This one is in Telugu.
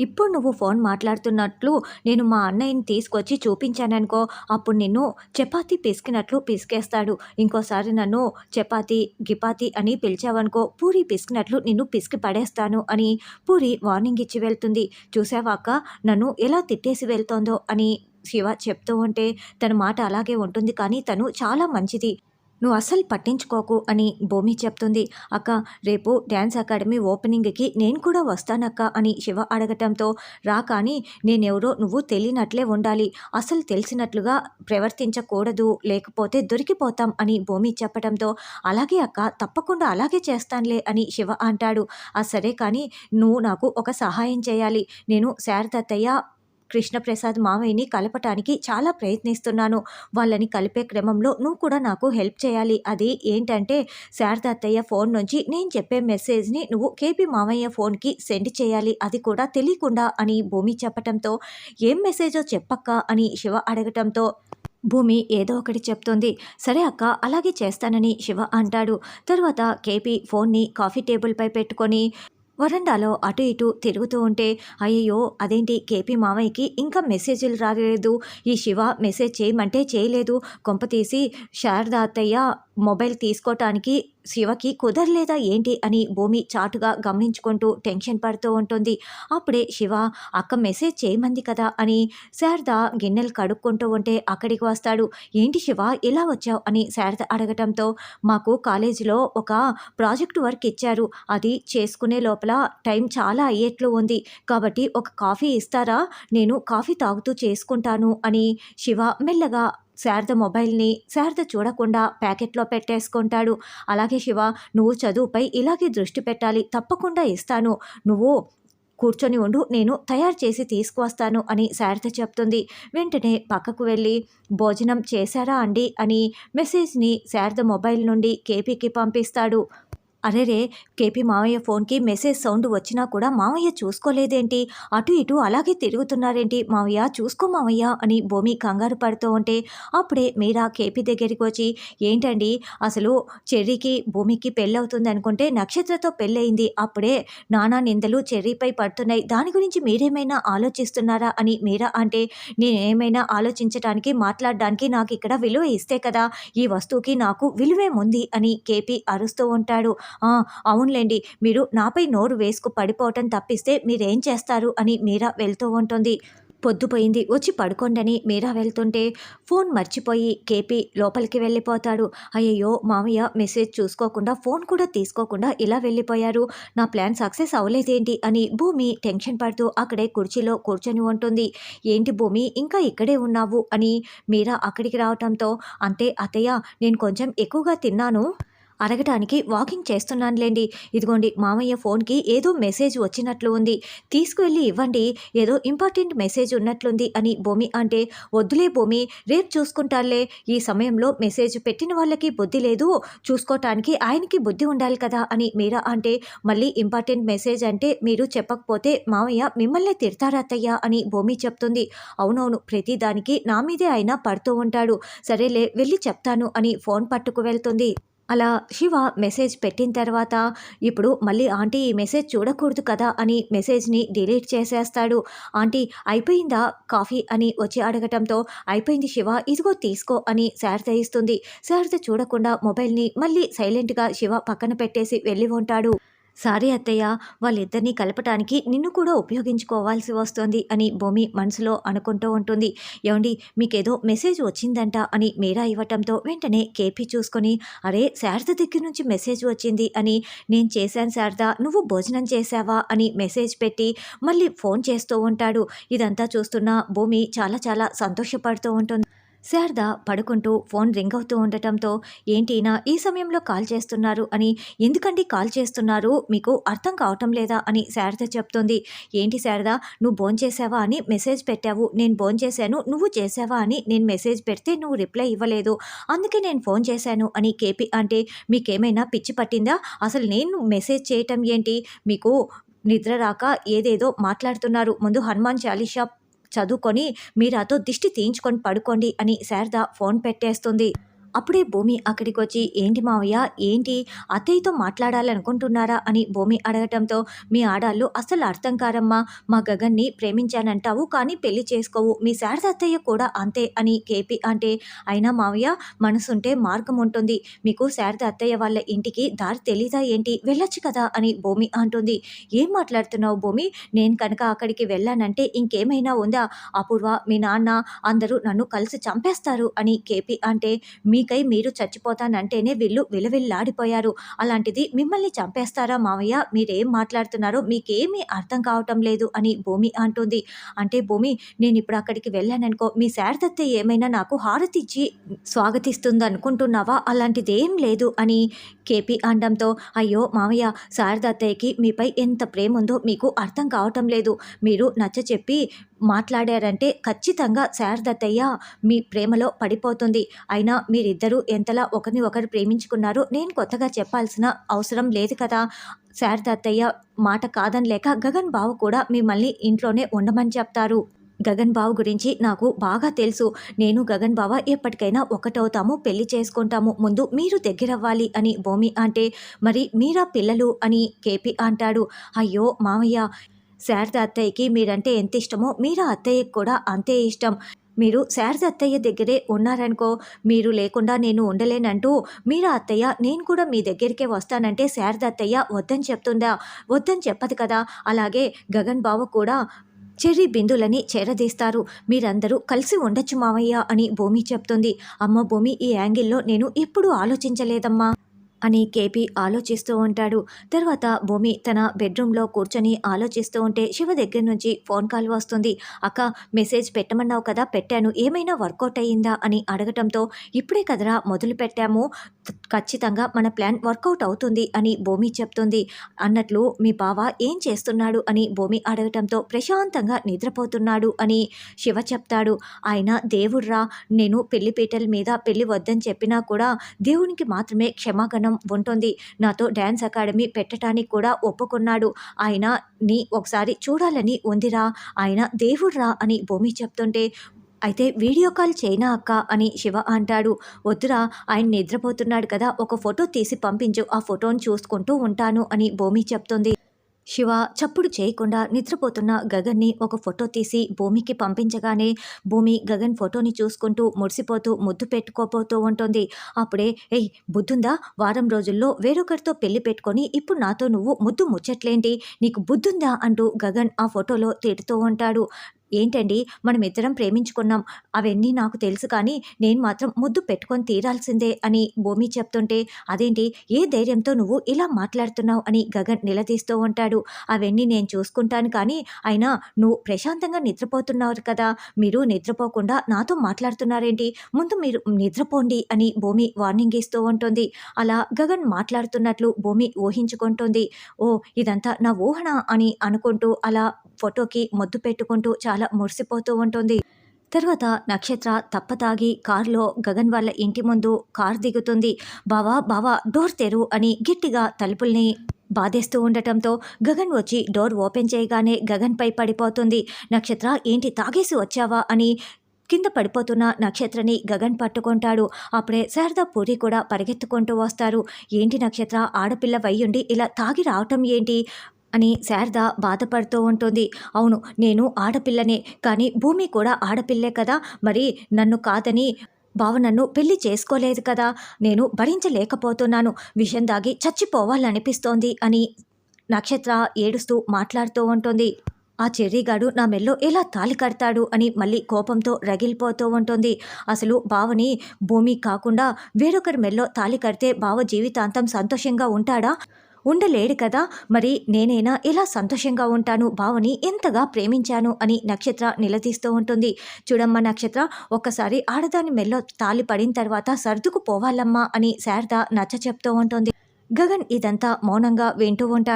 ఇప్పుడు నువ్వు ఫోన్ మాట్లాడుతున్నట్లు నేను మా అన్నయ్యని తీసుకొచ్చి చూపించాననుకో అప్పుడు నిన్ను చపాతి పిసికినట్లు పిసికేస్తాడు. ఇంకోసారి నన్ను చపాతి గిపాతి అని పిలిచావనుకో పూరి పిసికినట్లు నిన్ను పిసికి పడేస్తాను అని పూరి వార్నింగ్ ఇచ్చి వెళ్తుంది. చూసావాక నన్ను ఎలా తిట్టేసి వెళ్తోందో అని శివ చెప్తూ ఉంటే తన మాట అలాగే ఉంటుంది కానీ తను చాలా మంచిది. నువ్వు అస్సలు పట్టించుకోకు అని భూమి చెప్తుంది. అక్క రేపు డ్యాన్స్ అకాడమీ ఓపెనింగ్కి నేను కూడా వస్తానక్క అని శివ అడగటంతో రా కానీ నేనెవరో నువ్వు తెలియనట్లే ఉండాలి. అసలు తెలిసినట్లుగా ప్రవర్తించకూడదు లేకపోతే దొరికిపోతాం అని భూమి చెప్పడంతో అలాగే అక్క తప్పకుండా అలాగే చేస్తానులే అని శివ అంటాడు. ఆ సరే కానీ నువ్వు నాకు ఒక సహాయం చేయాలి. నేను శారదత్తయ్య కృష్ణప్రసాద్ మామయ్యని కలపటానికి చాలా ప్రయత్నిస్తున్నాను. వాళ్ళని కలిపే క్రమంలో నువ్వు కూడా నాకు హెల్ప్ చేయాలి. అది ఏంటంటే శారదత్తయ్య ఫోన్ నుంచి నేను చెప్పే మెసేజ్ని నువ్వు కేపీ మామయ్య ఫోన్కి సెండ్ చేయాలి. అది కూడా తెలియకుండా అని భూమి చెప్పటంతో ఏం మెసేజో చెప్పక్క అని శివ అడగటంతో భూమి ఏదో ఒకటి చెప్తుంది. సరే అక్క అలాగే చేస్తానని శివ అంటాడు. తర్వాత కేపీ ఫోన్ని కాఫీ టేబుల్పై పెట్టుకొని వరండాలో అటు ఇటు తిరుగుతూ ఉంటే అయ్యయ్యో అదేంటి కేపీ మామయ్యకి ఇంకా మెసేజ్లు రాలేదు. ఈ శివ మెసేజ్ చేయమంటే చేయలేదు. కొంపతీసి శారద అత్తయ్య మొబైల్ తీసుకోవటానికి శివకి కుదరలేదా ఏంటి అని భూమి చాటుగా గమనించుకుంటూ టెన్షన్ పడుతూ ఉంటుంది. అప్పుడే శివ అక్క మెసేజ్ చేయమంది కదా అని శారద గిన్నెలు కడుక్కుంటూ ఉంటే అక్కడికి వస్తాడు. ఏంటి శివ ఇలా వచ్చావు? అని శారద అడగటంతో మాకు కాలేజీలో ఒక ప్రాజెక్ట్ వర్క్ ఇచ్చారు. అది చేసుకునే లోపల టైం చాలా అయ్యేట్లు ఉంది. కాబట్టి ఒక కాఫీ ఇస్తారా? నేను కాఫీ తాగుతూ చేసుకుంటాను అని శివ మెల్లగా శారద మొబైల్ని శారద చూడకుండా ప్యాకెట్లో పెట్టేసుకుంటాడు. అలాగే శివ నువ్వు చదువుపై ఇలాగే దృష్టి పెట్టాలి తప్పకుండా ఇస్తాను. నువ్వు కూర్చొని ఉండు నేను తయారు చేసి తీసుకువస్తాను అని శారద చెప్తుంది. వెంటనే పక్కకు వెళ్ళి భోజనం చేశారా అండి అని మెసేజ్ని శారద మొబైల్ నుండి కేపీకి పంపిస్తాడు. అరేరే కేపీ మామయ్య ఫోన్కి మెసేజ్ సౌండ్ వచ్చినా కూడా మామయ్య చూసుకోలేదేంటి? అటు ఇటు అలాగే తిరుగుతున్నారేంటి? మామయ్య చూసుకో మామయ్య అని భూమి కంగారు పడుతూ ఉంటే అప్పుడే మీరా కేపీ దగ్గరికి వచ్చి ఏంటండి? అసలు చెర్రీకి భూమికి పెళ్ళవుతుంది అనుకుంటే నక్షత్రతో పెళ్ళయింది. అప్పుడే నానా నిందలు చెర్రీపై పడుతున్నాయి. దాని గురించి మీరేమైనా ఆలోచిస్తున్నారా? అని మీరా అంటే నేనేమైనా ఆలోచించడానికి మాట్లాడడానికి నాకు ఇక్కడ విలువ ఇస్తే కదా ఈ వస్తువుకి నాకు విలువేముంది అని కేపీ అరుస్తూ ఉంటాడు. అవునులేండి. మీరు నాపై నోరు వేసుకు పడిపోవటం తప్పిస్తే మీరేం చేస్తారు అని మీరా వెళ్తూ ఉంటుంది. పొద్దుపోయింది వచ్చి పడుకోండని మీరా వెళ్తుంటే ఫోన్ మర్చిపోయి కేపీ లోపలికి వెళ్ళిపోతాడు. అయ్యయ్యో మామయ్య మెసేజ్ చూసుకోకుండా ఫోన్ కూడా తీసుకోకుండా ఇలా వెళ్ళిపోయారు. నా ప్లాన్ సక్సెస్ అవ్వలేదేంటి అని భూమి టెన్షన్ పడుతూ అక్కడే కుర్చీలో కూర్చొని ఉంటుంది. ఏంటి భూమి ఇంకా ఇక్కడే ఉన్నావు అని మీరా అక్కడికి రావటంతో అంతే అతయ్య నేను కొంచెం ఎక్కువగా తిన్నాను. అరగటానికి వాకింగ్ చేస్తున్నానులేండి. ఇదిగోండి మామయ్య ఫోన్కి ఏదో మెసేజ్ వచ్చినట్లు ఉంది. తీసుకువెళ్ళి ఇవ్వండి. ఏదో ఇంపార్టెంట్ మెసేజ్ ఉన్నట్లుంది అని భూమి అంటే వద్దులే భూమి రేపు చూసుకుంటారులే ఈ సమయంలో మెసేజ్ పెట్టిన వాళ్ళకి బుద్ధి లేదు. చూసుకోవటానికి ఆయనకి బుద్ధి ఉండాలి కదా అని మీరా అంటే మళ్ళీ ఇంపార్టెంట్ మెసేజ్ అంటే మీరు చెప్పకపోతే మామయ్య మిమ్మల్ని తిడతారా అని భూమి చెప్తుంది. అవునవును ప్రతిదానికి నా మీదే ఆయన పడుతూ ఉంటాడు. సరేలే వెళ్ళి చెప్తాను అని ఫోన్ పట్టుకు వెళ్తుంది. అలా శివ మెసేజ్ పెట్టిన తర్వాత ఇప్పుడు మళ్ళీ ఆంటీ ఈ మెసేజ్ చూడకూడదు కదా అని మెసేజ్ని డిలీట్ చేసేస్తాడు. ఆంటీ అయిపోయిందా కాఫీ అని వచ్చి అడగటంతో అయిపోయింది శివ ఇదిగో తీసుకో అని శారద ఇస్తుంది. శారద చూడకుండా మొబైల్ని మళ్ళీ సైలెంట్గా శివ పక్కన పెట్టేసి వెళ్ళి ఉంటాడు. సారీ అత్తయ్య వాళ్ళిద్దరినీ కలపటానికి నిన్ను కూడా ఉపయోగించుకోవాల్సి వస్తుంది అని భూమి మనసులో అనుకుంటూ ఉంటుంది. ఏమండి మీకేదో మెసేజ్ వచ్చిందంట అని మీరా ఇవ్వటంతో వెంటనే కేపీ చూసుకొని అరే శారద దగ్గర నుంచి మెసేజ్ వచ్చింది అని నేను చేశాను శారద నువ్వు భోజనం చేశావా? అని మెసేజ్ పెట్టి మళ్ళీ ఫోన్ చేస్తూ ఉంటాడు. ఇదంతా చూస్తున్న భూమి చాలా చాలా సంతోషపడుతూ ఉంటుంది. శారద పడుకుంటూ ఫోన్ రింగ్ అవుతూ ఉండటంతో ఏంటినా ఈ సమయంలో కాల్ చేస్తున్నారు అని ఎందుకండి కాల్ చేస్తున్నారు? మీకు అర్థం కావటం లేదా? అని శారద చెప్తుంది. ఏంటి శారద నువ్వు భోంచేసావా అని మెసేజ్ పెట్టావు. నేను భోంచేశాను నువ్వు చేసావా అని నేను మెసేజ్ పెడితే నువ్వు రిప్లై ఇవ్వలేదు. అందుకే నేను ఫోన్ చేశాను అని కేపీ అంటే మీకేమైనా పిచ్చి పట్టిందా? అసలు నేను మెసేజ్ చేయటం ఏంటి? మీకు నిద్ర రాక ఏదేదో మాట్లాడుతున్నారు. ముందు హనుమాన్ చాలీసా చదువుకొని మీరాతో దిష్టి తీయించుకొని పడుకోండి అని శారద ఫోన్ పెట్టేస్తుంది. అప్పుడే భూమి అక్కడికి వచ్చి ఏంటి మావయ్య? ఏంటి? అత్తయ్యతో మాట్లాడాలనుకుంటున్నారా? అని భూమి అడగటంతో మీ ఆడాళ్ళు అసలు అర్థం కారమ్మా. మా గగన్ని ప్రేమించానంటావు కానీ పెళ్ళి చేసుకోవు. మీ శారద అత్తయ్య కూడా అంతే అని కేపీ అంటే అయినా మావయ్య మనసుంటే మార్గం ఉంటుంది. మీకు శారద అత్తయ్య వాళ్ళ ఇంటికి దారి తెలీదా ఏంటి? వెళ్ళొచ్చు కదా అని భూమి అంటుంది. ఏం మాట్లాడుతున్నావు భూమి? నేను కనుక అక్కడికి వెళ్ళానంటే ఇంకేమైనా ఉందా? అపూర్వ మీ నాన్న అందరూ నన్ను కలిసి చంపేస్తారు అని కేపీ అంటే మీ మీకై మీరు చచ్చిపోతానంటేనే వీళ్ళు విలవిల్లాడిపోయారు. అలాంటిది మిమ్మల్ని చంపేస్తారా మావయ్య మీరేం మాట్లాడుతున్నారో మీకేమీ అర్థం కావటం లేదు అని భూమి అంటుంది. అంటే భూమి నేను ఇప్పుడు అక్కడికి వెళ్ళాననుకో మీ శారదత్తే ఏమైనా నాకు హారతిచ్చి స్వాగతిస్తుంది అనుకుంటున్నావా అలాంటిది ఏం లేదు అని కేపీ అనడంతో అయ్యో మామయ్య శారదత్తయ్యకి మీపై ఎంత ప్రేమ ఉందో మీకు అర్థం కావటం లేదు. మీరు నచ్చ చెప్పి మాట్లాడారంటే ఖచ్చితంగా శారదత్తయ్య మీ ప్రేమలో పడిపోతుంది. అయినా మీరిద్దరూ ఎంతలా ఒకరిని ఒకరు ప్రేమించుకున్నారో నేను కొత్తగా చెప్పాల్సిన అవసరం లేదు కదా. శారదత్తయ్య మాట కాదనిలేక గగన్ బావ కూడా మిమ్మల్ని ఇంట్లోనే ఉండమని చెప్తారు. గగన్ బావ గురించి నాకు బాగా తెలుసు. నేను గగన్ బావ ఎప్పటికైనా ఒకటవుతాము పెళ్ళి చేసుకుంటాము. ముందు మీరు దగ్గరవ్వాలి అని భూమి అంటే మరి మీరా పిల్లలు అని కేపీ అంటాడు. అయ్యో మామయ్య శారద అత్తయ్యకి మీరంటే ఎంత ఇష్టమో మీరా అత్తయ్యకి కూడా అంతే ఇష్టం. మీరు శారద అత్తయ్య దగ్గరే ఉన్నారనుకో మీరు లేకుండా నేను ఉండలేనంటూ మీరా అత్తయ్య నేను కూడా మీ దగ్గరికే వస్తానంటే శారద అత్తయ్య వద్దని చెప్తుందా? వద్దని చెప్పదు కదా. అలాగే గగన్ బావ కూడా చెర్రీ బిందులని చేరదీస్తారు. మీరందరూ కలిసి ఉండొచ్చు మావయ్య అని భూమి చెప్తుంది. అమ్మ భూమి ఈ యాంగిల్లో నేను ఎప్పుడూ ఆలోచించలేదమ్మా. అని కేపీ ఆలోచిస్తూ ఉంటాడు. తర్వాత భూమి తన బెడ్రూమ్లో కూర్చొని ఆలోచిస్తూ ఉంటే శివ దగ్గర నుంచి ఫోన్ కాల్ వస్తుంది. అక్క మెసేజ్ పెట్టమన్నావు కదా పెట్టాను. ఏమైనా వర్కౌట్ అయ్యిందా అని అడగటంతో ఇప్పుడే కదరా మొదలు పెట్టాము. ఖచ్చితంగా మన ప్లాన్ వర్కౌట్ అవుతుంది అని భూమి చెప్తుంది. అన్నట్లు మీ బావ ఏం చేస్తున్నాడు అని భూమి అడగటంతో ప్రశాంతంగా నిద్రపోతున్నాడు అని శివ చెప్తాడు. ఆయన దేవుడ్రా నేను పెళ్ళి పీటల మీద పెళ్ళి వద్దని చెప్పినా కూడా దేవునికి మాత్రమే క్షమాగణం ఉంటుంది. నాతో డ్యాన్స్ అకాడమీ పెట్టడానికి కూడా ఒప్పుకున్నాడు. ఆయన నీ ఒకసారి చూడాలని ఉందిరా ఆయన దేవుడ్రా అని భూమి చెప్తుంటే అయితే వీడియో కాల్ చేయనా అక్క? అని శివ అంటాడు. వద్దురా ఆయన నిద్రపోతున్నాడు కదా ఒక ఫోటో తీసి పంపించు ఆ ఫోటోని చూసుకుంటూ ఉంటాను అని భూమి చెప్తుంది. శివ చప్పుడు చేయకుండా నిద్రపోతున్న గగన్ని ఒక ఫోటో తీసి భూమికి పంపించగానే భూమి గగన్ ఫోటోని చూసుకుంటూ మురిసిపోతూ ముద్దు పెట్టుకోపోతూ ఉంటుంది. అప్పుడే ఏయ్ బుద్ధుందా? వారం రోజుల్లో వేరొకరితో పెళ్ళి పెట్టుకొని ఇప్పుడు నాతో నువ్వు ముద్దు ముచ్చట్లేంటి? నీకు బుద్ధుందా? అంటూ గగన్ ఆ ఫోటోలో తిడుతూ ఉంటాడు. ఏంటండి? మనం ఇద్దరం ప్రేమించుకున్నాం. అవన్నీ నాకు తెలుసు కానీ నేను మాత్రం ముద్దు పెట్టుకొని తీరాల్సిందే అని భూమి చెప్తుంటే అదేంటి? ఏ ధైర్యంతో నువ్వు ఇలా మాట్లాడుతున్నావు అని గగన్ నిలదీస్తూ ఉంటాడు. అవన్నీ నేను చూసుకుంటాను కానీ అయినా నువ్వు ప్రశాంతంగా నిద్రపోతున్నారు కదా. మీరు నిద్రపోకుండా నాతో మాట్లాడుతున్నారేంటి? ముందు మీరు నిద్రపోండి అని భూమి వార్నింగ్ ఇస్తూ ఉంటుంది. అలా గగన్ మాట్లాడుతున్నట్లు భూమి ఊహించుకుంటుంది. ఓ ఇదంతా నా ఊహన అని అనుకుంటూ అలా ఫోటోకి మొద్దు పెట్టుకుంటూ చాలా మురిసిపోతూ ఉంటుంది. తర్వాత నక్షత్ర తప్పతాగి కారులో గగన్ వాళ్ళ ఇంటి ముందు కార్ దిగుతుంది. బావా బావా డోర్ తెరు అని గట్టిగా తలుపుల్ని బాధేస్తూ ఉండటంతో గగన్ వచ్చి డోర్ ఓపెన్ చేయగానే గగన్పై పడిపోతుంది. నక్షత్ర ఏంటి తాగేసి వచ్చావా? అని కింద పడిపోతున్న నక్షత్రని గగన్ పట్టుకుంటాడు. అప్పుడే శారదా పూరి కూడా పరిగెత్తుకుంటూ వస్తారు. ఏంటి నక్షత్ర ఆడపిల్ల వయ్యుండి ఇలా తాగి రావటం ఏంటి? అని శారద బాధపడుతూ ఉంటుంది. అవును నేను ఆడపిల్లనే కానీ భూమి కూడా ఆడపిల్లే కదా. మరి నన్ను కాదని బావ నన్ను పెళ్ళి చేసుకోలేదు కదా. నేను భరించలేకపోతున్నాను. విషం దాగి చచ్చిపోవాలనిపిస్తోంది అని నక్షత్ర ఏడుస్తూ మాట్లాడుతూ ఉంటుంది. ఆ చెర్రీగాడు నా మెల్లో ఎలా తాలి కడతాడు అని మళ్ళీ కోపంతో రగిలిపోతూ ఉంటుంది. అసలు బావని భూమి కాకుండా వేరొకరి మెల్లో తాలి కడితే బావ జీవితాంతం సంతోషంగా ఉంటాడా? ఉండలేడు కదా? మరి నేనైనా ఇలా సంతోషంగా ఉంటాను? బావని ఎంతగా ప్రేమించాను? అని నక్షత్ర నిలదీస్తూ ఉంటుంది. చూడమ్మ నక్షత్ర ఒక్కసారి ఆడదాని మెల్లో తాలి పడిన తర్వాత సర్దుకు పోవాలమ్మా అని శారద నచ్చ చెప్తూ ఉంటుంది. గగన్ ఇదంతా మౌనంగా వింటూ ఉంటాడు.